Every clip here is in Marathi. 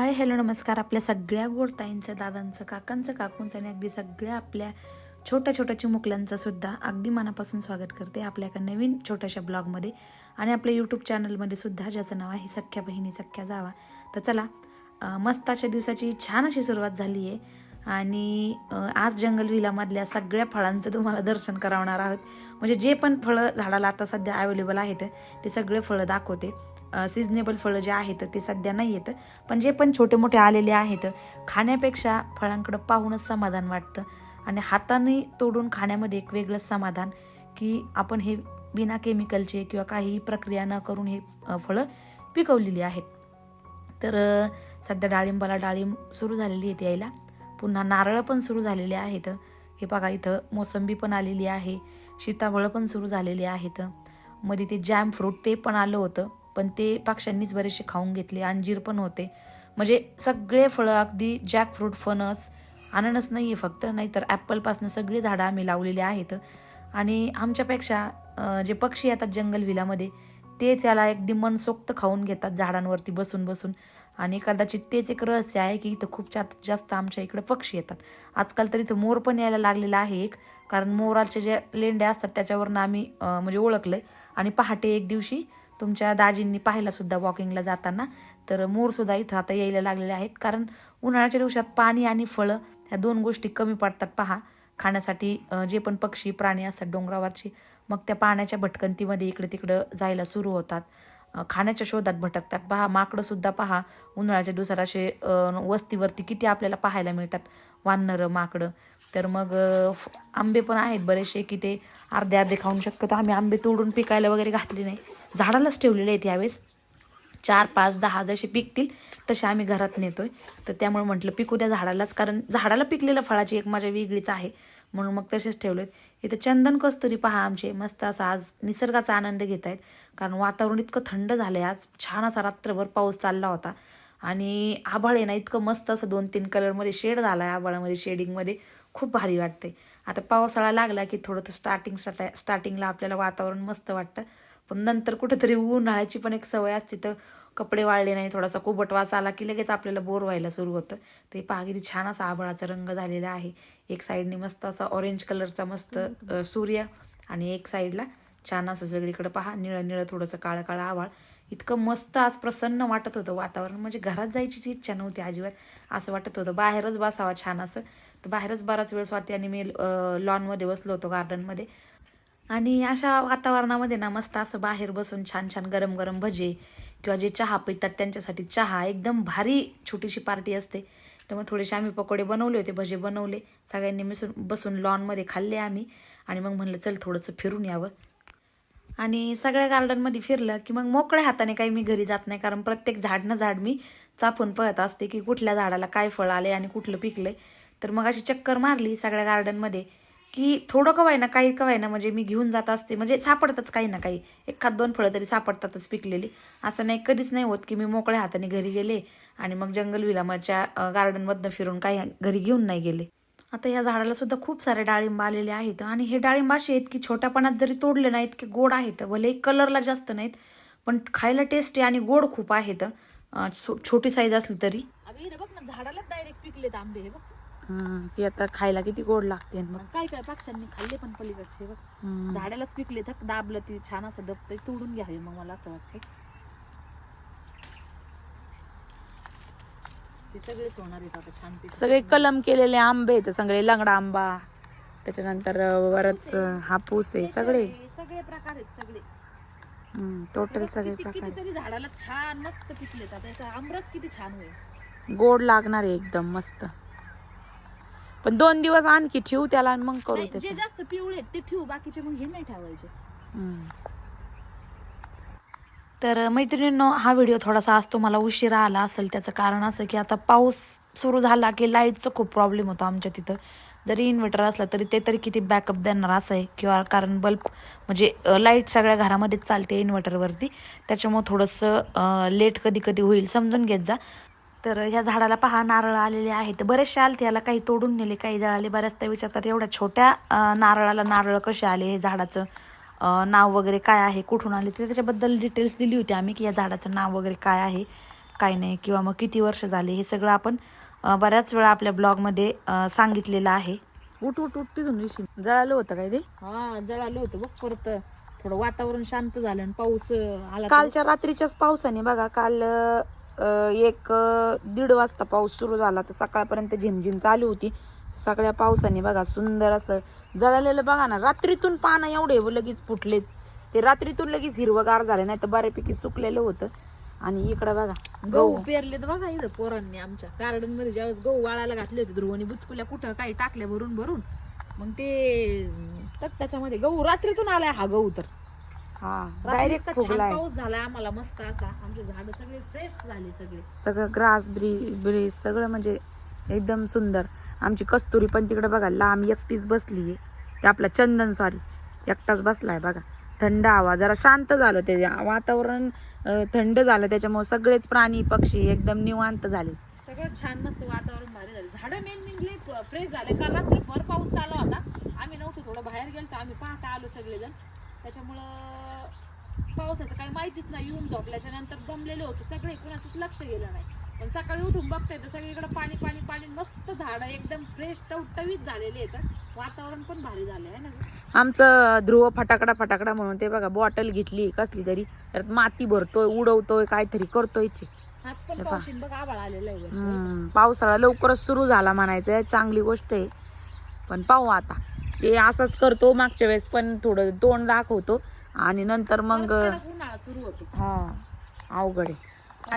हाय हॅलो नमस्कार. आपल्या सगळ्या गोडताईंचं दादांचं काकांचं काकूंचं आणि अगदी सगळ्या आपल्या छोट्या छोट्या चिमुकल्यांचं सुद्धा अगदी मनापासून स्वागत करते आपल्या एका नवीन छोट्याशा ब्लॉगमध्ये. आणि आपल्या यूट्यूब चॅनलमध्ये सुद्धा ज्याचं नाव आहे सख्या बहिणी सख्या जावा. तर चला मस्त मस्ताच्या दिवसाची छान अशी सुरुवात झाली आहे. आणि आज जंगल विलामधल्या सगळ्या फळांचं तुम्हाला दर्शन करावणार आहोत. म्हणजे जे पण फळं झाडाला आता सध्या अवेलेबल आहेत ते सगळे फळं दाखवते. सिजनेबल फळं जे आहेत ते सध्या नाही येतं पण जे पण छोटे मोठे आलेले आहेत खाण्यापेक्षा फळांकडं पाहूनच समाधान वाटतं. आणि हाताने तोडून खाण्यामध्ये एक वेगळंच समाधान की आपण हे बिना केमिकलचे किंवा काही प्रक्रिया न करून हे फळं पिकवलेली आहेत. तर सध्या डाळिंबाला डाळिंब सुरू झालेली आहेत यायला. पुन्हा नारळ पण सुरू झालेले आहेत. हे बघा इथं मोसंबी पण आलेली आहे. सीताफळं पण सुरू झालेली आहेत. मध्ये ते जॅम फ्रूट ते पण आलं होतं. पण ते पक्ष्यांनीच बरेचसे खाऊन घेतले. अंजीर पण होते. म्हणजे सगळे फळं अगदी जॅक फ्रूट फणस अननस नाही आहे फक्त. नाहीतर ॲपलपासनं सगळी झाडं आम्ही लावलेली आहेत. आणि आमच्यापेक्षा जे पक्षी येतात जंगल विलामध्ये ते त्याला अगदी मनसोक्त खाऊन घेतात झाडांवरती बसून बसून. आणि कदाचित तेच एक रहस्य आहे की इथं खूप जात जास्त आमच्या इकडे पक्षी येतात. आजकाल तर इथं मोर पण यायला लागलेला आहे एक. कारण मोराचे जे लेंड्या असतात त्याच्यावरनं आम्ही म्हणजे म्हणजे आहे आणि पहाटे एक दिवशी तुमच्या दाजींनी पाहिला सुद्धा वॉकिंगला जाताना. तर मोरसुद्धा इथं आता यायला लागलेले आहेत. कारण उन्हाळ्याच्या दिवसात पाणी आणि फळं ह्या दोन गोष्टी कमी पडतात पहा. खाण्यासाठी जे पण पक्षी प्राणी असतात डोंगरावरची मग त्या पाण्याच्या भटकंतीमध्ये इकडे तिकडं जायला सुरू होतात. खाण्याच्या शोधात भटकतात पहा. माकडंसुद्धा पहा. उन्हाळ्याच्या दिवसात असे वस्तीवरती किती आपल्याला पाहायला मिळतात. वानरं माकडं. तर मग आंबे पण आहेत बरेचसे की ते अर्धे अर्धे खाऊन शकतात. आम्ही आंबे तोडून पिकायला वगैरे घातले नाही. झाडालाच ठेवलेले आहेत यावेळेस. चार पाच दहा जसे पिकतील तसे आम्ही घरात नेतोय. तर त्यामुळे म्हटलं पिकू द्या झाडालाच कारण झाडाला पिकलेल्या फळाची एक माझ्या वेगळीच आहे. म्हणून मग तसेच ठेवलेत. इथं चंदन कस्तुरी पहा आमचे. मस्त असं आज निसर्गाचा आनंद घेत आहेत. कारण वातावरण इतकं थंड झालं आहे आज. छान असा रात्रभर पाऊस चालला होता. आणि आभाळ आहे ना इतकं मस्त असं दोन तीन कलरमध्ये शेड झाला आहे आभाळामध्ये शेडिंगमध्ये. खूप भारी वाटते आता पावसाळा लागला की थोडं तर स्टार्टिंग स्टार्टिंगला आपल्याला वातावरण मस्त वाटतं. पण नंतर कुठेतरी उन्हाळ्याची पण एक सवय असते तर कपडे वाळले नाही थोडासा कुबट वास आला की लगेच आपल्याला बोर व्हायला सुरू होतं. ते पहा छान असा आभाळाचा रंग झालेला आहे. एक साईडने मस्त असा ऑरेंज कलरचा मस्त सूर्य आणि एक साईडला छान असं सगळीकडे पहा निळं निळं थोडंसं काळं काळं आभाळ. इतकं मस्त आज प्रसन्न वाटत होतं वातावरण. म्हणजे घरात जायचीच इच्छा नव्हती अजिबात. असं वाटत होतं बाहेरच बसावा छान असं. तर बाहेरच बराच वेळ स्वाती आणि मी लॉनमध्ये बसलो होतो गार्डनमध्ये आणि अशा वातावरणामध्ये ना मस्त असं बाहेर बसून छान छान गरम गरम भजे किंवा जे चहा पितात त्यांच्यासाठी चहा एकदम भारी छोटीशी पार्टी असते. त्यामुळे थोडेसे आम्ही पकोडे बनवले होते भजे बनवले. सगळ्यांनी मिसून बसून लॉनमध्ये खाल्ले आम्ही. आणि मग म्हणलं चल थोडंसं फिरून यावं. आणि सगळ्या गार्डनमध्ये फिरलं की मग मोकळ्या हाताने काही मी घरी जात नाही. कारण प्रत्येक झाड ना झाड मी चापून पळत असते की कुठल्या झाडाला काय फळ आले आणि कुठलं पिकलं तर मग अशी चक्कर मारली सगळ्या गार्डनमध्ये. की थोडं कवाय ना काही कवाय ना म्हणजे मी घेऊन जात असते. म्हणजे सापडतच काही ना काही. एखाद दोन फळं तरी सापडतातच पिकलेली. असं नाही कधीच नाही होत की मी मोकळ्या हाताने घरी गेले आणि मग जंगल विलामाच्या गार्डनमधनं फिरून काही घरी घेऊन नाही गेले. आता या झाडाला सुद्धा खूप सारे डाळिंब आलेले आहेत आणि हे डाळिंब असे आहेत की छोट्यापणात जरी तोडले नाहीत की गोड आहेत भले कलरला जास्त नाहीत पण खायला टेस्टी आणि गोड खूप आहेत. छो- छोटी साईज असली तरी. बघ ना झाडालाच डायरेक्ट पिकलेत आंबे. हे बघ. ती आता खायला किती गोड लागते मग. काय काय पक्ष्यांनी खाल्ले पण पलीकडचे बघ. झाडालाच पिकले थक दाबलं ती छान असं दबतंय तोडून घ्यावे मग मला असं वाटतंय. सगळे कलम केलेले आंबे आहेत सगळे लंगडा आंबा त्याच्यानंतर अं, हापूस आहे सगळे. सगळे प्रकार आहेत सगळे. टोटल सगळे प्रकार झाडाला छान मस्त याचा आमरस किती छान होईल. गोड लागणार आहे एकदम मस्त. पण दोन दिवस आणखी ठेवू त्याला आणि मग करू नाही, जे त्याचं जास्त पिवळे आहेत ते ठेवू बाकीचे मग हे नाही ठेवायचे. हम्म. तर मैत्रिणींनो हा व्हिडिओ थोडासा आज तुम्हाला उशिरा आला असेल. त्याचं कारण असं की आता पाऊस सुरू झाला की लाईटचा खूप प्रॉब्लेम होतो आमच्या तिथं. जरी इन्व्हर्टर असला तरी ते तरी किती बॅकअप देणार असं आहे. किंवा कारण बल्ब म्हणजे लाइट सगळ्या घरामध्येच चालते इन्व्हर्टरवरती त्याच्यामुळे थोडंसं लेट कधी कधी होईल. समजून घेत जा. तर ह्या झाडाला पहा नारळ आलेले आहेत. बरेचसे आलते याला काही तोडून नेले काही जळाले. बऱ्याचदा विचारतात एवढ्या छोट्या नारळाला नारळ कसे आले? हे झाडाचं नाव वगैरे काय आहे कुठून आले ते त्याच्याबद्दल डिटेल्स दिली होती आम्ही की या झाडाचं नाव वगैरे काय आहे काय नाही किंवा मग किती वर्ष झाले हे सगळं आपण बऱ्याच वेळा आपल्या ब्लॉगमध्ये सांगितलेलं आहे. उठ उठ उठ तिथून येशील. जळालं होतं काय ते? हा जळालं होतं बघ परत. थोडं वातावरण शांत झालं आणि पाऊस आला कालच्या रात्रीच्याच पावसाने बघा काल एक दीड वाजता पाऊस सुरू झाला तर सकाळपर्यंत झिमझिम चालू होती. सगळ्या पावसाने बघा सुंदर असं जळालेलं बघा ना रात्रीतून पानं एवढे लगेच फुटलेत. ते रात्रीतून लगेच हिरवगार झाले नाही तर बऱ्यापैकी सुकलेलं होतं. आणि इकडं बघा गहू. पेरलेत बघा इथं पोरांनी आमच्या गार्डनमध्ये ज्यावेळेस गहू वाळायला घातले होते ध्रुवनी बुचकुल्या कुठं काही टाकल्या भरून भरून. मग ते तर त्याच्यामध्ये गहू रात्रीतून आलाय हा गहू तर. हा. रात्री डायरेक्ट इतका छान फुगलाय पाऊस झालाय आम्हाला मस्त असा. आमचे झाड सगळे फ्रेश झाले सगळे. सगळं ग्रास ब्री ब्रिज सगळं म्हणजे एकदम सुंदर. आमची कस्तुरी पण तिकडे बघा लांब एकटीच बसली आहे. ते आपला चंदन सॉरी एकटाच बसलाय बघा. थंड हवा जरा शांत झालं ते. वातावरण अं, थंड झालं. त्याच्यामुळे सगळेच प्राणी पक्षी एकदम निवांत झाले. सगळं छान मस्त वातावरण भारी झालं. झाडं मेन निघले फ्रेश झाले. काल रात्री भर पाऊस चालू होता. आम्ही नव्हतो थोडं बाहेर गेलो आम्ही पाहता आलो सगळेजण. त्याच्यामुळं पावसाचं काही माहितीच नाही. येऊन झोपल्याच्या नंतर दमलेलो होतो. सगळे कुणाचंच लक्ष गेलं नाही. पण सकाळी उठून बघताय तर सगळीकडे पाणी पाणी पाणी मस्त झाडं एकदम फ्रेश टवटवीत झालेले आहेत. वातावरण पण भारी झालं आहे ना? आमचं ध्रुव फटाकडा फटाकडा म्हणून ते बघा बॉटल घेतली कसली तरी. त्यात माती भरतोय उडवतोय काहीतरी करतोयच आज पण पहा. पावशीन बघ आभाळ आलेलं आहे वरती. हम्म, पावसाळा लवकरच सुरू झाला म्हणायचं चांगली गोष्ट आहे. पण पाहू आता. ते असंच करतो मागच्या वेळेस पण थोडं तोंड दाखवतो. आणि नंतर मग सुरू होतो हा अवघड आहे.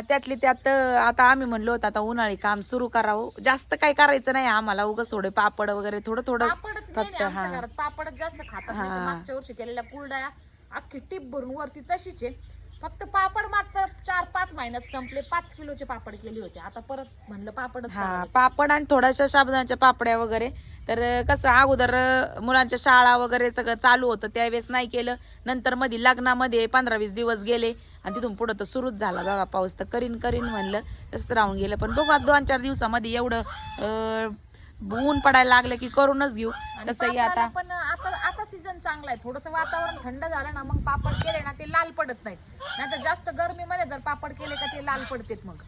त्यातली त्यात आता आम्ही म्हणलो होतो आता उन्हाळी काम सुरू करावं. जास्त काही करायचं नाही आम्हाला उगाच थोडे पापड वगैरे थोडं थोडं फक्त, हा. पापडच जास्त खातात. मागच्या वर्षी केलेल्या कुरड्या अख्खी टीप भरून वरती तशीच आहे. फक्त पापड मात्र चार पाच महिन्यात संपले. पाच किलोचे पापड केले होते. आता परत म्हणलं पापडच हा. पापड आणि थोड्याशा साबुदाण्याच्या पापड्या वगैरे. तर कसं अगोदर मुलांच्या शाळा वगैरे सगळं चालू होतं त्यावेळेस नाही केलं. नंतर मध्ये लग्नामध्ये पंधरा वीस दिवस गेले आणि तिथून पुढं तर सुरूच झाला. बघा पाऊस तर करीन करीन म्हणलं तसंच राहून गेलं. पण बघू आता दोन चार दिवसामध्ये एवढं अं, ऊन पडायला लागलं की करूनच घेऊ. तसंही आता पण आता आता सीझन चांगला आहे. थोडस वातावरण थंड झालं ना मग पापड केले ना ते लाल पडत नाहीत. नाहीतर जास्त गरमीमध्ये जर पापड केले का ते लाल पडतेत मग.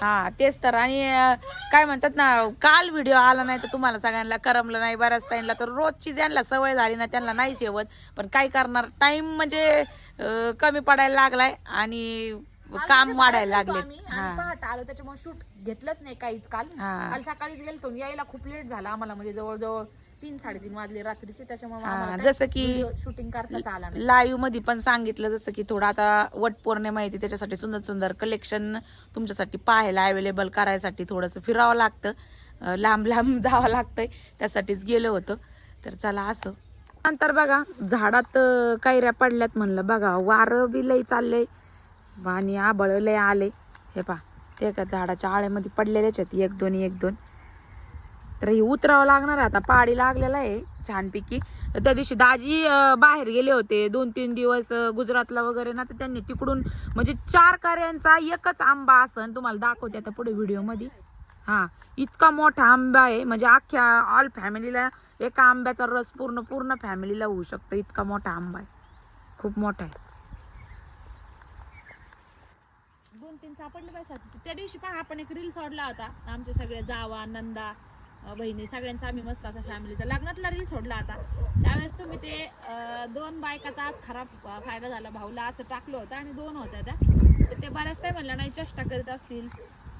हा तेच तर. आणि अं, काय म्हणतात ना काल व्हिडिओ आला नाही तर तुम्हाला सगळ्यांना करमलं नाही बऱ्याच ताईंना तर रोजची ज्यांना सवय झाली ना त्यांना नाही जेवत. पण काय करणार? टाइम म्हणजे अं, कमी पडायला लागलाय आणि काम म्हणजे वाढायला लागले आम्ही. आणि पहाटे आलो त्याच्यामुळे शूट घेतलंच नाही काहीच. काल हा. काल सकाळीच गेलतो यायला खूप लेट झाला आम्हाला म्हणजे जवळजवळ तीन साडेतीन वाजले रात्रीचे त्याच्यामुळे हा, आम्हाला जसं की- शूटिंग करताच आला नाही. लाईव्हमध्ये पण सांगितलं जसं की थोडं आता वट पौर्णिमा येते त्याच्यासाठी सुंदर सुंदर कलेक्शन तुमच्यासाठी पाहायला अवेलेबल करायसाठी थोडंसं फिरावं लागतं. अं, लांब लांब जावं लागतंय त्यासाठीच गेलो होतो. तर चला असं. नंतर बघा झाडात अं, कैऱ्या पडल्यात म्हणलं. बघा वारं बी लय चाललंय. आणि आबळ लय आले हे पा ते का झाडाच्या आळ्यामध्ये पडलेलेच आहेत. एक दोन एक दोन. तर हे उतरावं लागणार आता पाडी लागलेला आहे छानपैकी. तर त्या दिवशी दाजी बाहेर गेले होते. दोन तीन दिवस गुजरातला वगैरे ना तर त्यांनी तिकडून म्हणजे चार कार्यांचा एकच आंबा असं तुम्हाला दाखवते आता पुढे व्हिडिओमध्ये. हां इतका मोठा आंबा आहे. म्हणजे अख्ख्या ऑल फॅमिलीला एका आंब्याचा रस पूर्ण पूर्ण फॅमिलीला होऊ शकतो. इतका मोठा आंबा आहे. खूप मोठा आहे. दोन तीन सापडले पाहिजे त्या दिवशी पहा आपण एक रील सोडला होता. आमच्या सगळे जावा नंदा बहिणी सगळ्यांचा आम्ही मस्त असा फॅमिलीचा लग्नातला रील सोडला आता. त्यावेळेस तुम्ही ते दोन बायकाचा आज खराब फायदा झाला. भाऊला असं टाकलं होतं आणि दोन होत्या त्या. तर ते बऱ्याच काही म्हणलं नाही चेष्टा करीत असतील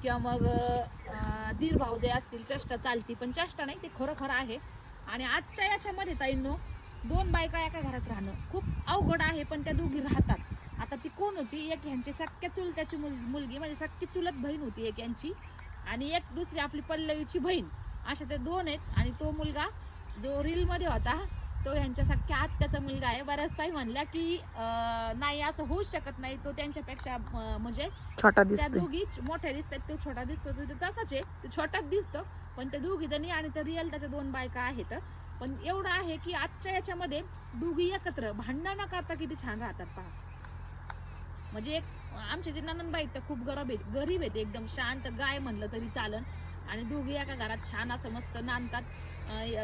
किंवा मग अं, दीर भाऊ जे असतील चेष्टा चालती. पण चेष्टा नाही ते खरं खरं आहे. आणि आजच्या याच्यामध्ये ताईंनो दोन बायका एका घरात राहणं खूप अवघड आहे पण त्या दोघी राहतात. आता ती कोण होती? एक ह्यांची सख्या चुलत्याची मुल मुलगी म्हणजे सख्खी चुलत बहीण होती एक यांची आणि एक दुसरी आपली पल्लवीची बहीण. अशा त्या दोन आहेत. आणि तो मुलगा जो रील मध्ये होता तो ह्यांच्या सख्या आत्याचा मुलगा आहे. बऱ्याच काही म्हणल्या की नाही असं होऊच शकत नाही. तो त्यांच्यापेक्षा म्हणजे छोटा त्या दिसतोय. दोघी मोठ्या दिसतात तो छोटा दिसतो तो तसाच आहे. तो छोटाच दिसतो पण त्या दोघी जणी आणि त्या रिअल त्याच्या दोन बायका आहेत. पण एवढं आहे की आजच्या याच्यामध्ये दोघी एकत्र भांडण न करता किती छान राहतात पहा. म्हणजे एक आमचे जे ननंदबाई खूप गरीब आहेत गरीब आहेत. एकदम शांत गाय म्हणलं तरी चालन. आणि दोघी एका घरात छान असं मस्त नांदतात.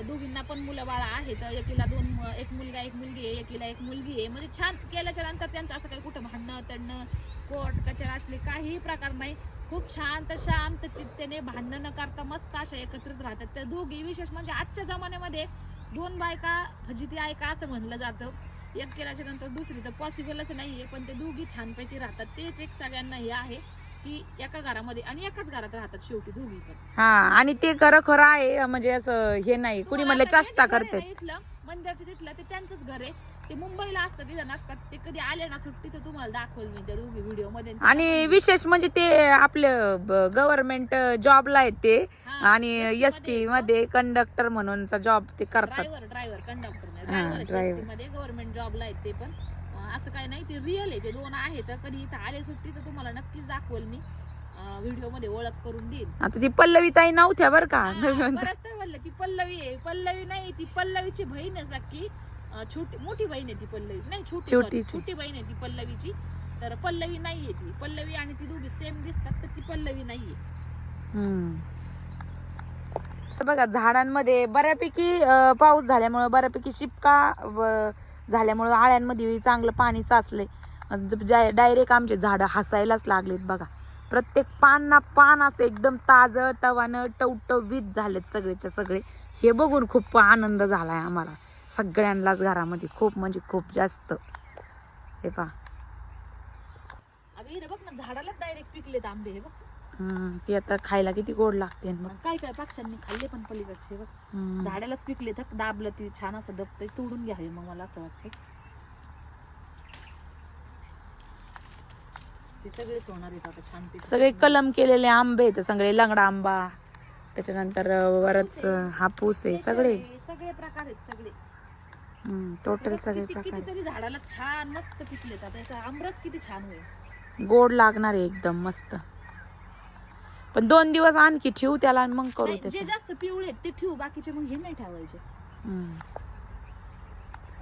दोघींना पण मुलं बाळा आहेत. एकीला दोन एक मुलगा एक मुलगी आहे. एकीला एक मुलगी आहे. म्हणजे छान केल्याच्यानंतर त्यांचं असं काही कुठं भांडणं तडणं कोट कचरा असले काहीही प्रकार नाही. खूप छान तर शांत चित्तेने भांडणं न करता मस्त अशा एकत्रित राहतात. त्या दोघी विशेष म्हणजे आजच्या जमान्यामध्ये दोन बायका फजिती ऐका असं म्हणलं जातं. एक केल्याच्यानंतर दुसरी तर पॉसिबलच नाही आहे पण ते दोघी छानपैकी राहतात. तेच एक सगळ्यांना हे आहे. की एका घरामध्ये आणि एकाच घरात राहतात शेवटी दोघी पण. हा आणि ते खरं खरं आहे म्हणजे असं हे नाही. कुणी म्हणलं चेष्टा करते. इथलं मंदिराचं तिथलं ते त्यांचंच घर आहे. ते मुंबईला असतात तिथं नसतात. ते कधी आले ना सुट्टी तर तुम्हाला दाखवल मी त्या दोघी व्हिडिओमध्ये आणि विशेष म्हणजे ते आपलं गव्हर्नमेंट जॉबला आहेत ते. आणि एस टी मध्ये कंडक्टर म्हणूनचा जॉब ते करतात. ड्रायव्हर ड्रायव्हर कंडक्टर हा, driver. मध्ये गव्हर्नमेंट जॉबला आहेत ते पण. असं काय नाही ते रिअल आहे. ते दोन आहेत कधी इथं आले सुट्टी तर तुम्हाला नक्कीच दाखवल मी. व्हिडिओमध्ये ओळख करून देईन. आता ती पल्लवी ताई नव्हत्या बर का? हा, बरंच ते म्हणलं ती पल्लवी आहे. पल्लवी नाही ती पल्लवीची बहीण आहे सख्खी. अं, छोटी मोठी बहीण आहे ती पल्लवीची नाही छोटी sorry, छोटीची. छोटी बहीण आहे ती पल्लवीची. तर पल्लवी नाहीये ती. पल्लवी आणि ती दोघी सेम दिसतात तर ती पल्लवी नाहीये हम्म. तर बघा झाडांमध्ये बऱ्यापैकी अं, पाऊस झाल्यामुळं बऱ्यापैकी शिपका व- झाल्यामुळं आळ्यांमध्ये चांगलं पाणी साचले डायरेक्ट आमचे झाडं हसायलाच लागलेत बघा. प्रत्येक पान ना पान असं एकदम ताजं तवानं टवटवीत झालेत सगळेच्या सगळे. हे बघून खूप आनंद झालाय आम्हाला. सगळ्यांनाच घरामध्ये खूप म्हणजे खूप जास्त. हे पहा. अगं बघ ना झाडालाच डायरेक्ट पिकलेत आंबे. हे बघ. ते आता खायला किती गोड लागते मग. काय काय पक्ष्यांनी खाल्ले पण पलीकडचे बघ. झाडालाच पिकले तर दाबलं ती छान असं दबतंय तोडून घ्यावे मग मला असं वाटतंय. ते सगळेच होणार आहेत आता छान पिक सगळे कलम केलेले आंबे आहेत सगळे लंगडा आंबा त्याच्यानंतर बरच हापूस आहे सगळे. सगळे प्रकार आहेत सगळे. टोटल सगळे किती- प्रकार कितीतरी झाडाला छान मस्त पिकलेत. आता याचा आमरस किती छान होईल. गोड लागणार आहे एकदम मस्त. पण दोन दिवस आणखी ठेवू त्याला आणि मग करू नाही, जे त्याचं जास्त पिवळे आहेत ते ठेवू बाकीचे मग हे नाही ठेवायचे. हम्म.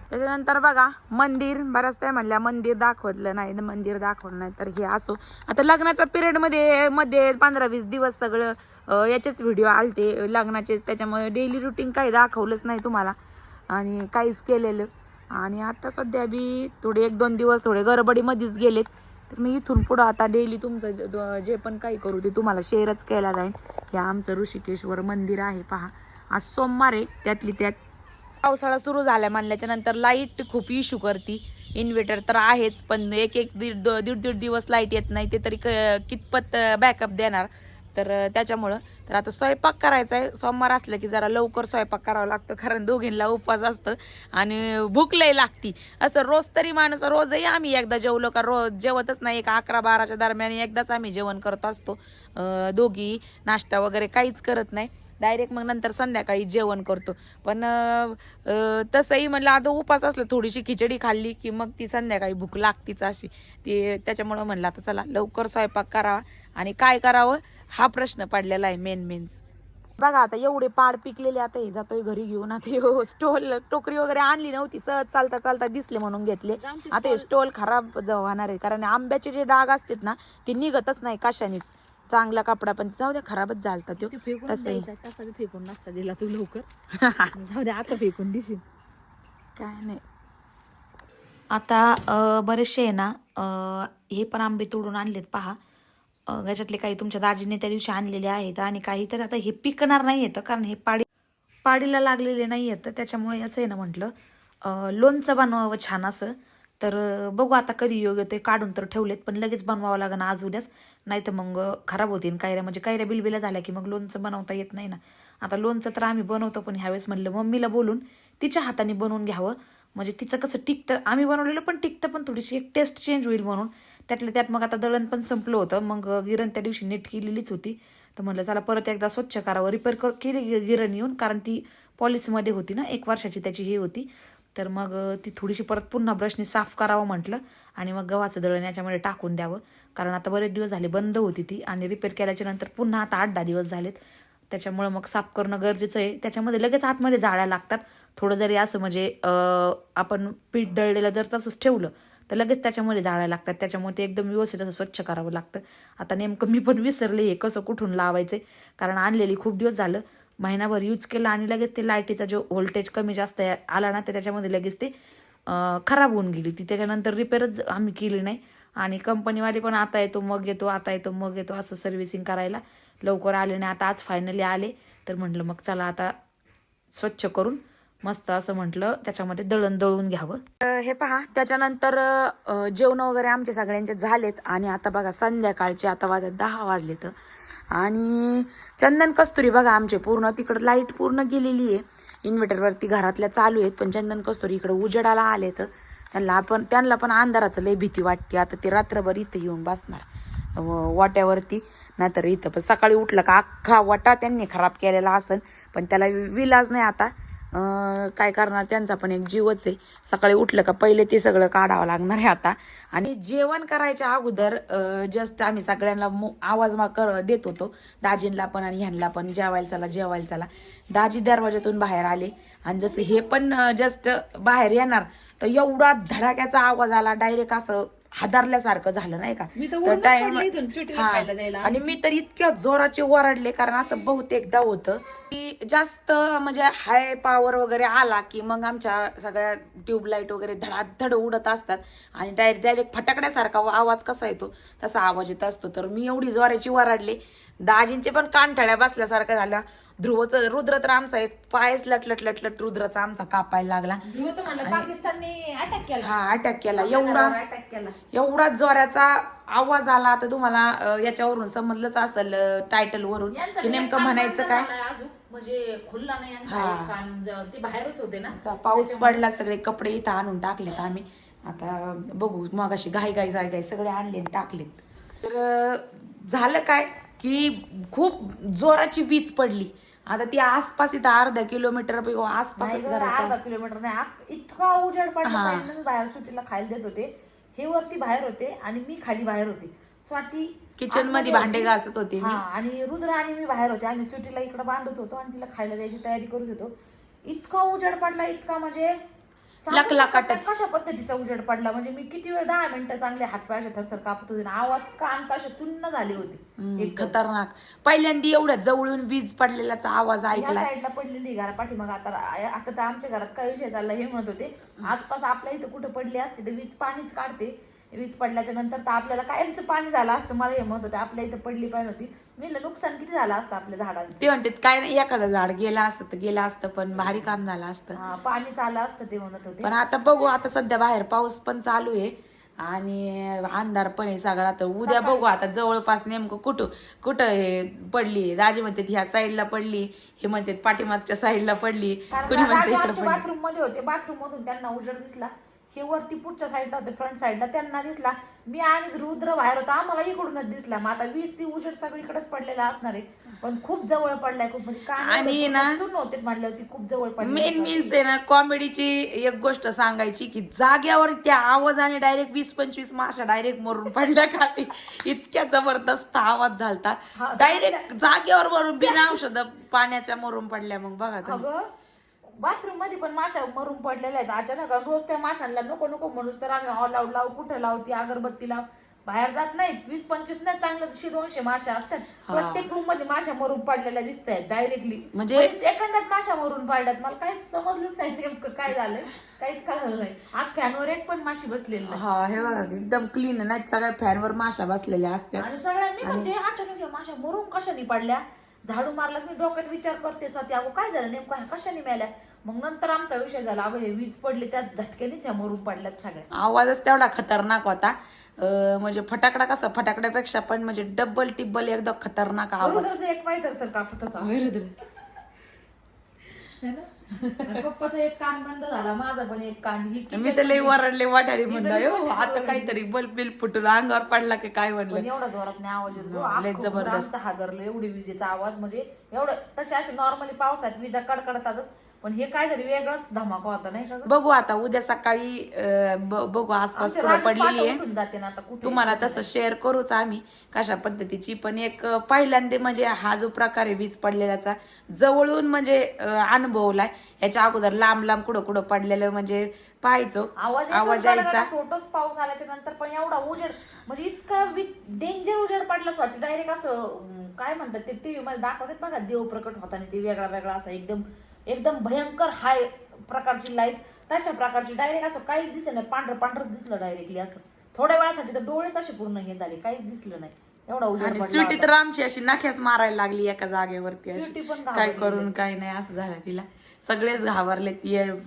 त्याच्यानंतर बघा मंदिर बऱ्याच काय म्हणल्या मंदिर दाखवलं नाही मंदिर दाखवलं नाही तर हे असो. आता लग्नाच्या पिरियडमध्ये मध्ये पंधरा वीस दिवस सगळं अं, याचेच व्हिडिओ आलते. लग्नाचेच त्याच्यामुळे डेली रुटीन काही दाखवलंच नाही तुम्हाला. आणि काहीच केलेलं. आणि आता सध्या बी थोडे एक दोन दिवस थोडे गडबडीमध्येच गेलेत. तर मी इथून पुढं आता डेली तुमचं जे पण काही करू ते तुम्हाला शेअरच केला जाईल हे आमचं ऋषिकेश्वर मंदिर आहे पहा. आज सोमवार आहे त्यातली त्यात पावसाळा सुरू झाला म्हणल्याच्या नंतर लाइट खूप इशू करते. इन्व्हर्टर तर आहेच पण एक एक दीड दीड दीड दिवस लाइट येत नाही ते तरी क- कितपत बॅकअप देणार? तर त्याच्यामुळं. तर आता स्वयंपाक करायचा आहे सोमवार असलं की जरा लवकर स्वयंपाक करावा लागतं कारण दोघींना उपवास असतं आणि भूक लय लागती. असं रोज तरी माणूस रोजही आम्ही एकदा जेवलो का रोज जेवतच नाही. एक अकरा बाराच्या दरम्यान एकदाच आम्ही जेवण करत असतो. दोघी नाश्ता वगैरे काहीच करत नाही. डायरेक्ट मग नंतर संध्याकाळी जेवण करतो. पण तसंही म्हणलं आता उपास असलं थोडीशी खिचडी खाल्ली की मग ती संध्याकाळी भूक लागतीच अशी. ती त्याच्यामुळं म्हणलं आता चला लवकर स्वयंपाक करावा. आणि काय करावं? हा प्रश्न पडलेला आहे मेन मेन्स बघा आता एवढे पाड पिकलेले आता हे जातोय घरी घेऊन. आता ह्यो स्टोल टोकरी वगैरे आणली नव्हती. सहज चालता चालता दिसले म्हणून घेतले. आता हे स्टोल खराब होणार आहे. कारण आंब्याचे जे डाग असतात ना ते निघतच नाही कशानेच. चांगला कपडा पण जाऊ द्या खराबच झालता तो. फेकून तसंही. नसता दिला तू लवकर. जाऊ दे आता फेकून दिशील. काय नाही. आता अ, बरेचसे आहे ना अ, हे पण आंबे तोडून आणलेत पहा. याच्यातले काही तुमच्या दाजीने त्या दिवशी आणलेले आहेत आणि काही तर आता हे पिकणार नाही येतं कारण हे पाडी पाडीला लागलेले नाही आहेत त्याच्यामुळे याचं आहे ना म्हटलं लोणचं बनवावं छान असं. तर बघू आता कधी योग्य ते काढून तर ठेवलेत पण लगेच बनवावं लागेल आज उद्याच. नाही तर मग खराब होतील कायऱ्या. म्हणजे कायऱ्या बिलबिल्या झाल्या की मग लोणचं बनवता येत नाही ना. आता लोणचं तर आम्ही बनवतो पण ह्यावेळेस म्हणलं मम्मीला बोलून तिच्या हाताने बनवून घ्यावं. म्हणजे तिचं कसं टिकतं आम्ही बनवलेलं पण टिकतं पण थोडीशी एक टेस्ट चेंज होईल म्हणून. त्यातल्या त्यात मग आता दळण पण संपलं होतं. मग गिरण त्या दिवशी नीट केलेलीच होती. तर म्हणलं चला परत एकदा स्वच्छ करावं. रिपेअर कर केली गिरण येऊन कारण ती पॉलिसीमध्ये होती ना एक वर्षाची त्याची ही होती. तर मग ती थोडीशी परत पुन्हा ब्रशने साफ करावं म्हटलं आणि मग गव्हाचं दळण याच्यामध्ये टाकून द्यावं. कारण आता बरेच दिवस झाले बंद होती ती आणि रिपेअर केल्याच्यानंतर पुन्हा आता आठ दहा दिवस झालेत. त्याच्यामुळं मग साफ करणं गरजेचं आहे. त्याच्यामध्ये लगेच आतमध्ये जाळ्या लागतात. थोडं जरी असं म्हणजे आपण पीठ दळलेलं जर तसंच ठेवलं तर लगेच त्याच्यामध्ये जाळ्या लागतात. त्याच्यामुळे ते एकदम व्यवस्थित असं स्वच्छ करावं लागतं. आता नेमकं मी पण विसरले हे कसं कुठून लावायचं? कारण आणलेली खूप दिवस झालं. महिनाभर यूज केला आणि लगेच ते लाईटीचा जो व्होल्टेज कमी जास्त आला ना तर त्याच्यामध्ये लगेच ते खराब होऊन गेली. ती त्याच्यानंतर रिपेअरच आम्ही केली नाही. आणि कंपनीवाले पण आता येतो मग येतो आता येतो मग येतो असं सर्व्हिसिंग करायला. लवकर आले नाही. आता आज फायनली आले. तर म्हटलं मग चला आता स्वच्छ करून मस्त असं म्हटलं त्याच्यामध्ये दळण दळून घ्यावं. हे पहा त्याच्यानंतर जेवण वगैरे आमचे सगळ्यांचे झालेत आणि आता बघा संध्याकाळचे आता वाजत दहा वाजलेत. आणि चंदन कस्तुरी बघा आमचे पूर्ण तिकडं लाइट पूर्ण गेलेली आहे. इन्व्हर्टरवरती घरातल्या चालू आहेत पण चंदन कस्तुरी इकडं उजेडाला आले तर त्यांना आपण त्यांना पण अंधाराचं लय भीती वाटते. आता ते रात्रभर इथं येऊन बसणार व- वाट्यावरती. नाहीतर इथं पण सकाळी उठलं का अख्खा वाटा त्यांनी खराब केलेला असन पण त्याला विलाज नाही आता. काय करणार? त्यांचा पण एक जीवच आहे. सकाळी उठलं का पहिले ते सगळं काढावं लागणार आहे आता. आणि जेवण करायच्या अगोदर जस्ट आम्ही सगळ्यांना आवाज मा कर देत होतो. दाजींला पण आणि ह्यांना पण जेवायला चला जेवायला चला. दाजी दरवाजातून बाहेर आले. आणि जसं हे पण जस्ट बाहेर येणार तर एवढा धडाक्याचा आवाज आला. डायरेक्ट असं हादरल्यासारखं झालं नाही का मी तर तर उडूनच time- पडले इथून स्वीटीला. खायला द्यायला. आणि मी तर इतक्या जोराचे ओरडले कारण असं बहुतेकदा होतं की जास्त म्हणजे हाय पॉवर वगैरे आला की मग आमच्या सगळ्या ट्यूबलाईट वगैरे धडाधड उडत असतात आणि डायरेक्ट डायरेक्ट फटाकड्यासारखा आवाज कसा येतो तसा आवाज येत असतो तर मी एवढी जोराची ओरडले दाजींचे पण कानठळ्या बसल्यासारखं झाल्या ध्रुवचं रुद्र तर आमचा एक पायच लटलट लटलट रुद्राचा आमचा कापायला लागला. ध्रुव तर म्हणलं पाकिस्तानने अटॅक केला. हा अटॅक केला. एवढा अटॅक केला. एवढा जोराचा आवाज आला. तर तुम्हाला याच्यावरून समजलंच असेल टायटल वरून. की एक नेमकं म्हणायचं काय? म्हणजे खुलला नाही हा. ते बाहेरच होते ना. पाऊस पडला सगळे कपडे इथं आणून टाकलेत आम्ही. आता बघू मग अशी घाई घाई जाय घाई सगळे आणले आणि टाकलेत. तर झालं काय? की खूप जोराची वीज पडली. आता ती आसपास इथं अर्धा किलोमीटर गं, घराच्या. अर्धा किलोमीटर नाही. इतका उजेड पडला हा. मी बाहेर सुट्टीला खायला देत होते. हे वरती बाहेर होते आणि मी खाली बाहेर होते. स्वाती किचनमध्ये भांडे. घासत होते हा आणि रुद्र आणि मी बाहेर होते. आम्ही सुट्टीला इकडे बांधत होतो आणि तिला खायला द्यायची तयारी करत होतो इतका उजेड पडला इतका म्हणजे कशा पद्धतीचा उजेड पडला? म्हणजे मी किती वेळ दहा मिनिटं चांगले हातपाय असे थरथर कापत होते आवाज कान असे सुन्न झाले होते. एकदम. खतरनाक. पहिल्यांदा एवढ्या जवळून वीज पडलेल्याचा आवाज या ऐकलाय. साईडला पडलेली घरा पाठीमाग आता आता तर आमच्या घरात काय विषय चालला हे म्हणत होते. आसपास आपल्या इथं कुठं पडली असते तर वीज पाणीच काढते. वीज पडल्याच्या नंतर तर आपल्याला कायमचं पाणी झालं असतं. मला हे म्हणत होते आपल्या इथं पडली पाहिजे होती. म्हणलं, नुकसान किती झालं असतं आपल्या झाडांचं? ते म्हणतात काय नाही एखादं झाड गेलं असतं तर गेलं असतं पण भारी काम झालं असतं. हा, पाणी चाललं असतं ते म्हणत होते. पण आता बघू आता सध्या बाहेर पाऊस पण चालू आहे. आणि अंधार पण आहे सगळा तर उद्या बघू आता जवळपास नेमकं कुठं कुठं हे पडली दाजी म्हणतात ह्या साईडला पडली. हे म्हणतात पाठीमागच्या साईडला पडली. कुणी म्हणते इकडे पडली. बाथरूममध्ये होते. बाथरूम मधून त्यांना उजेड दिसला. हे वरती पुढच्या साईडला होते फ्रंट साईडला त्यांना दिसला. मी आणि रुद्र बाहेर होता. आम्हाला इकडूनच दिसला. मग आता वीज ती उजेड सगळीकडेच पडलेला असणार आहे. पण खूप जवळ पडलाय खूप. म्हणजे आणि ना- काय सुन होते म्हणलं होती खूप जवळ पडली मेन मीन्स आहे ना कॉमेडीची एक गोष्ट सांगायची की जाग्यावर त्या आवाजाने डायरेक्ट वीस पंचवीस माशा डायरेक्ट मरून पडल्या खाली. इतक्या जबरदस्त आवाज झालता. डायरेक्ट जागेवर मरून बिना औषध पाण्याच्या मरून पडल्या मग बघा तुम्ही. अगं बाथरूममध्ये पण माशा मरून पडलेल्या आहेत. अचानक आणि रोज त्या माशांना नको नको म्हणूस तर आम्ही ऑल आउट लावू कुठं लावू ती अगरबत्ती लाव. बाहेर जात नाही वीस पंचवीस नाही चांगलं तशी दोनशे माशा असतात. प्रत्येक रूममध्ये माशा मरून पडलेल्या दिसत आहेत डायरेक्टली म्हणजे- सेकंदात माशा मरून पडल्यात. मला काही समजलंच नाही नेमकं काय झालंय. काहीच कळलं नाही. आज फॅनवर एक पण माशी बसलेली नाही. हा हे बघा एकदम क्लीन नाही सगळ्या फॅनवर माशा बसलेल्या असतात आणि सगळ्यांनी म्हणते अचानक या माशा मरून कशाने पडल्या? झाडू मारला की मी डोक्यात विचार करते स्वतः अगो काय झालं? नेमकं ह्या कशाने मेल्या? मग नंतर आमचा विषय झाला अगं हे वीज पडली त्यात झटक्यानेच ह्या मरून पडल्यात सगळ्या. आवाजच तेवढा खतरनाक होता. अं, म्हणजे फटाकडा कसा फटाकड्यापेक्षा पण म्हणजे डबल टिब्बल एकदम खतरनाक आवाज. बरोबर एक पाय तर तर कापत होता. है ना? आणि पप्पाचा एक कान बंद झाला माझा पण एक कान. ही मी तर लई वरडले वाटारी म्हणलं "अयो, आता काहीतरी बल्ब बिल फुटून अंगावर पडला की काय म्हणलं? एवढा जोरात नाही आवाज येतो. हा, लय अख्खं जबरदस्त. आमचं हादरलं एवढी विजेचा आवाज. म्हणजे एवढं तसे असे नॉर्मली पावसात विजा कडकडतातच. पण हे काय तरी वेगळाच धमाका होता नाही का गं? बघू आता उद्या सकाळी अं, ब- बघू आसपास आमच्या कुठं रानात पडलेली आहे. उठून जाते ना आता कुठे. तुम्हाला तसं शेअर करूच आम्ही कशा पद्धतीची. पण एक अं, पहिल्यांदा म्हणजे हा जो प्रकार आहे वीज पडलेल्याचा जवळून म्हणजे अं, अनुभवलाय. याच्या अगोदर लांब लांब कुठं कुठं पडलेलं म्हणजे पाहायचो. आवाज आवाज यायचा. थोडंच पाऊस आल्याच्यानंतर पण एवढा उजेड म्हणजे इतका डेंजर उजेड पडलाच वाटतं. डायरेक्ट असं अं, काय म्हणतात ते टीव्ही मध्ये दाखवतात बघा देव प्रकट होताना ते वेगळा वेगळा असा एकदम एकदम भयंकर हाय प्रकारची लाइट तशा प्रकारची डायरेक्ट असं काहीच दिसत नाही. पांढरं पांढरं दिसलं डायरेक्टली असं. थोड्या वेळासाठी तर डोळेच असे पूर्ण हे झाले काहीच दिसलं नाही. एवढा उजेड आणि पडला स्वीटी. तर आमची अशी नाख्याच मारायला लागली एका जागेवरती स्वीटी पण काय घाबरली. करून काय नाही असं झालं तिला. सगळेच घाबरले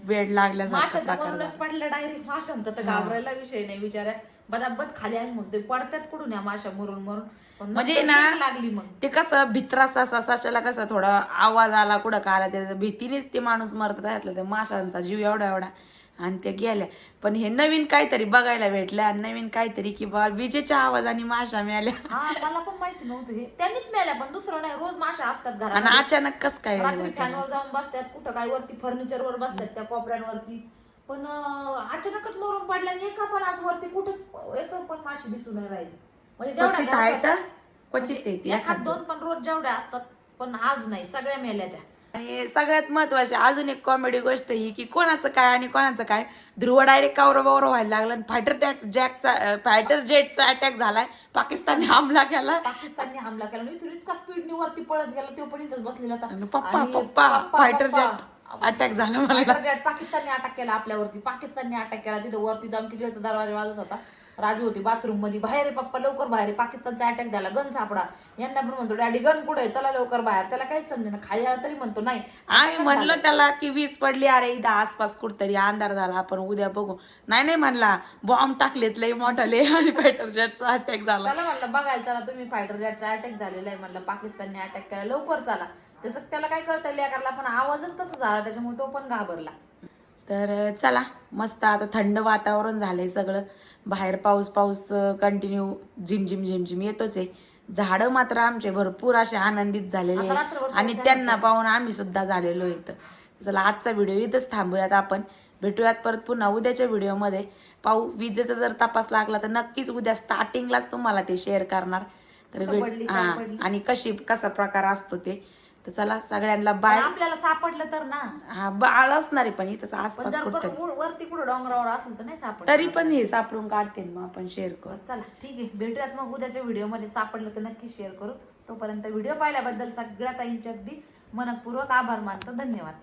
वेळ लागल्यासारखा माशात प्रकार. पडल्या डायरेक्ट माशांत तर घाबरायला विषय नाही बिचाऱ्या. बदाबद खाली आहे मग ते पडतात कुठून या माशा मरून मरून? म्हणजे ना- लागली मग. ते कसं भित्रासा ससाच्याला कसं थोडा आवाज आला कुठं का आला त्या भीतीनेच ते माणूस मरत घातला त्या माशांचा जीव एवढा एवढा. आणि ते गेल्या. पण हे नवीन काहीतरी बघायला भेटलं आणि नवीन काहीतरी की बा विजेच्या आवाजाने माशा मिळाल्या हा मला पण माहिती नव्हतं हे. त्यांनीच मेल्या पण दुसरं नाही. रोज माशा असतात आणि घरात अचानक कस काय रात्री वाटलं? फॅनवर जाऊन बसतात कुठं काय वरती फर्निचर वर बसतात त्या कोपऱ्यांवरती. पण अचानकच मरून पडल्या आणि एका पण आज वरती कुठेच एक पण माशी दिसून राहिली. म्हणजे क्वचित आहे तर क्वचित ती एखाद एखाद दोन पण रोज जेवढ्या असतात पण आज नाही सगळ्या मेल्या त्या. आणि सगळ्यात महत्वाची अजून एक कॉमेडी गोष्ट ही की कोणाचं काय आणि कोणाचं काय ध्रुव डायरेक्ट कावरं बावरं व्हायला लागला आणि फायटर टॅक जॅकचा फायटर जेटचा अटॅक झालाय. पाकिस्तानने हमला केला. पाकिस्तानने हमला केला. आणि इथून इतका स्पीडने वरती पळत गेला तो पण इथंच बसलेला होता. आणि पप्पा आणि पप्पा फायटर पप्पा. जेट अटॅक झाला मला. पाकिस्तानने अटॅक केला आपल्यावरती. पाकिस्तानने अटॅक केला. तिथे वरती जाऊन किती दरवाजा वाजत होता. राजू होती बाथरूममध्ये बाहेर पप्पा लवकर बाहेर. पाकिस्तानचा अटॅक झाला. गन सापडा. यांना पण म्हणतो डॅडी गन कुठे? चला लवकर बाहेर. त्याला काहीच समजे ना खायला तरी म्हणतो नाही. आम्ही म्हणलं त्याला की वीज पडली. अरे इथं आसपास कुठतरी अंधार झाला. आपण उद्या बघू. नाही नाही म्हणला. बॉम्ब टाकलेत लय मोठाले आणि फायटर जेटचा अटॅक झाला. त्याला म्हणलं बघायला चला तुम्ही. फायटर जेटचा अटॅक झालेला आहे. म्हणलं पाकिस्तानने अटॅक केला. लवकर चला. त्याचं त्याला काय कळतं लेकरला? पण आवाजच तसा झाला. त्याच्यामुळे तो पण घाबरला. तर चला. मस्त आता थंड वातावरण झालंय सगळं. बाहेर पाऊस पाऊस कंटिन्यू झिमझिम झिमझिम येतोच आहे. झाडं मात्र आमचे भरपूर असे आनंदित झालेले आता आहे. रात्रभर आणि त्यांना पाहून आम्ही सुद्धा झालेलो इथं. चला आजचा व्हिडिओ इथंच थांबूयात आपण. भेटूयात परत पुन्हा उद्याच्या व्हिडिओमध्ये. पाहू विजेचा जर तपास लागला तर नक्कीच उद्या स्टार्टिंगलाच तुम्हाला ते शेअर करणार. तर हा? आणि कशी कसा प्रकार असतो ते तर चला सगळ्यांना बाय. आपल्याला सापडलं तर ना. हा बाळ असणार पण इथं आसपास वर- वरती कुठं डोंगरावर असलं तर नाही सापडलं तरी पण हे सापडून काढते मग आपण शेअर करू. चला ठीक आहे. भेटूयात मग उद्याच्या व्हिडिओमध्ये. सापडलं तर नक्की शेअर करू. तोपर्यंत व्हिडिओ पाहिल्याबद्दल सगळ्या ताईंचे अगदी मनपूर्वक आभार मानतो. धन्यवाद.